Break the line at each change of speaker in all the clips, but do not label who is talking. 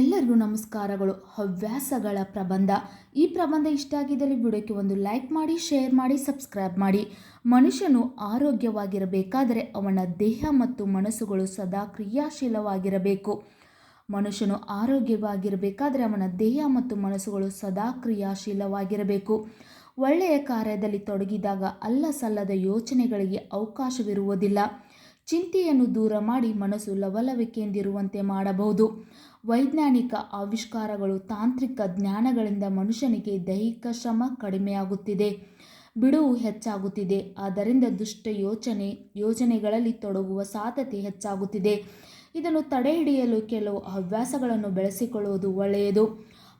ಎಲ್ಲರಿಗೂ ನಮಸ್ಕಾರಗಳು. ಹವ್ಯಾಸಗಳ ಪ್ರಬಂಧ. ಈ ಪ್ರಬಂಧ ಇಷ್ಟ ಆಗಿದ್ದಲ್ಲಿ ವಿಡಿಯೋಕ್ಕೆ ಒಂದು ಲೈಕ್ ಮಾಡಿ, ಶೇರ್ ಮಾಡಿ, ಸಬ್ಸ್ಕ್ರೈಬ್ ಮಾಡಿ. ಮನುಷ್ಯನು ಆರೋಗ್ಯವಾಗಿರಬೇಕಾದರೆ ಅವನ ದೇಹ ಮತ್ತು ಮನಸ್ಸುಗಳು ಸದಾ ಕ್ರಿಯಾಶೀಲವಾಗಿರಬೇಕು. ಮನುಷ್ಯನು ಆರೋಗ್ಯವಾಗಿರಬೇಕಾದರೆ ಅವನ ದೇಹ ಮತ್ತು ಮನಸ್ಸುಗಳು ಸದಾ ಕ್ರಿಯಾಶೀಲವಾಗಿರಬೇಕು. ಒಳ್ಳೆಯ ಕಾರ್ಯದಲ್ಲಿ ತೊಡಗಿದಾಗ ಅಲ್ಲ ಸಲ್ಲದ ಯೋಚನೆಗಳಿಗೆ ಅವಕಾಶವಿರುವುದಿಲ್ಲ. ಚಿಂತೆಯನ್ನು ದೂರ ಮಾಡಿ ಮನಸ್ಸು ಲವಲವಿಕೆಯಿಂದಿರುವಂತೆ ಮಾಡಬಹುದು. ವೈಜ್ಞಾನಿಕ ಆವಿಷ್ಕಾರಗಳು ತಾಂತ್ರಿಕ ಜ್ಞಾನಗಳಿಂದ ಮನುಷ್ಯನಿಗೆ ದೈಹಿಕ ಶ್ರಮ ಕಡಿಮೆಯಾಗುತ್ತಿದೆ. ಬಿಡುವು ಹೆಚ್ಚಾಗುತ್ತಿದೆ. ಆದ್ದರಿಂದ ದುಷ್ಟ ಯೋಚನೆ, ಯೋಜನೆಗಳಲ್ಲಿ ತೊಡಗುವ ಸಾಧ್ಯತೆ ಹೆಚ್ಚಾಗುತ್ತಿದೆ. ಇದನ್ನು ತಡೆಹಿಡಿಯಲು ಕೆಲವು ಹವ್ಯಾಸಗಳನ್ನು ಬೆಳೆಸಿಕೊಳ್ಳುವುದು ಒಳ್ಳೆಯದು.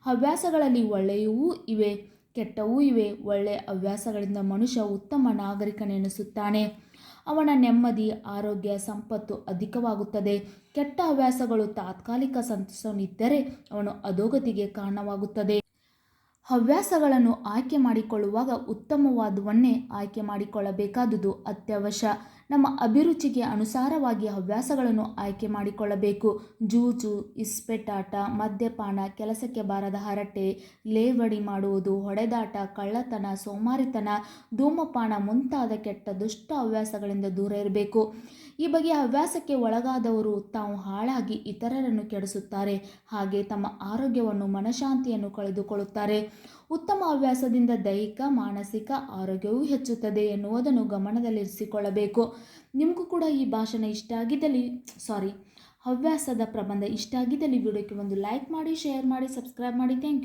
ಹವ್ಯಾಸಗಳಲ್ಲಿ ಒಳ್ಳೆಯವೂ ಇವೆ, ಕೆಟ್ಟವೂ ಇವೆ. ಒಳ್ಳೆಯ ಹವ್ಯಾಸಗಳಿಂದ ಮನುಷ್ಯ ಉತ್ತಮ ನಾಗರಿಕನೆನಿಸುತ್ತಾನೆ. ಅವನ ನೆಮ್ಮದಿ, ಆರೋಗ್ಯ, ಸಂಪತ್ತು ಅಧಿಕವಾಗುತ್ತದೆ. ಕೆಟ್ಟ ಹವ್ಯಾಸಗಳು ತಾತ್ಕಾಲಿಕ ಸಂತಸನಿದ್ದರೆ ಅವನು ಅಧೋಗತಿಗೆ ಕಾರಣವಾಗುತ್ತದೆ. ಹವ್ಯಾಸಗಳನ್ನು ಆಯ್ಕೆ ಮಾಡಿಕೊಳ್ಳುವಾಗ ಉತ್ತಮವಾದವನ್ನೇ ಆಯ್ಕೆ ಮಾಡಿಕೊಳ್ಳಬೇಕಾದುದು ಅತ್ಯವಶ್ಯ. ನಮ್ಮ ಅಭಿರುಚಿಗೆ ಅನುಸಾರವಾಗಿ ಹವ್ಯಾಸಗಳನ್ನು ಆಯ್ಕೆ ಮಾಡಿಕೊಳ್ಳಬೇಕು. ಜೂಜು, ಇಸ್ಪೆಟಾಟ, ಮದ್ಯಪಾನ, ಕೆಲಸಕ್ಕೆ ಬಾರದ ಹರಟೆ, ಲೇವಡಿ ಮಾಡುವುದು, ಹೊಡೆದಾಟ, ಕಳ್ಳತನ, ಸೋಮಾರಿತನ, ಧೂಮಪಾನ ಮುಂತಾದ ಕೆಟ್ಟ ದುಷ್ಟ ಹವ್ಯಾಸಗಳಿಂದ ದೂರ ಇರಬೇಕು. ಈ ಬಗೆಯ ಹವ್ಯಾಸಕ್ಕೆ ಒಳಗಾದವರು ತಾವು ಹಾಳಾಗಿ ಇತರರನ್ನು ಕೆಡಿಸುತ್ತಾರೆ. ಹಾಗೆ ತಮ್ಮ ಆರೋಗ್ಯವನ್ನು, ಮನಶಾಂತಿಯನ್ನು ಕಳೆದುಕೊಳ್ಳುತ್ತಾರೆ. ಉತ್ತಮ ಹವ್ಯಾಸದಿಂದ ದೈಹಿಕ, ಮಾನಸಿಕ ಆರೋಗ್ಯವೂ ಹೆಚ್ಚುತ್ತದೆ ಎನ್ನುವುದನ್ನು ಗಮನದಲ್ಲಿರಿಸಿಕೊಳ್ಳಬೇಕು. ನಿಮಗೂ ಕೂಡ ಈ ಭಾಷಣ ಇಷ್ಟ ಆಗಿದ್ದಲ್ಲಿ ಸಾರಿ ಹವ್ಯಾಸದ ಪ್ರಬಂಧ ಇಷ್ಟ ಆಗಿದ್ದಲ್ಲಿ ವಿಡಿಯೋಕ್ಕೆ ಒಂದು ಲೈಕ್ ಮಾಡಿ ಶೇರ್ ಮಾಡಿ ಸಬ್ಸ್ಕ್ರೈಬ್ ಮಾಡಿ. Thank you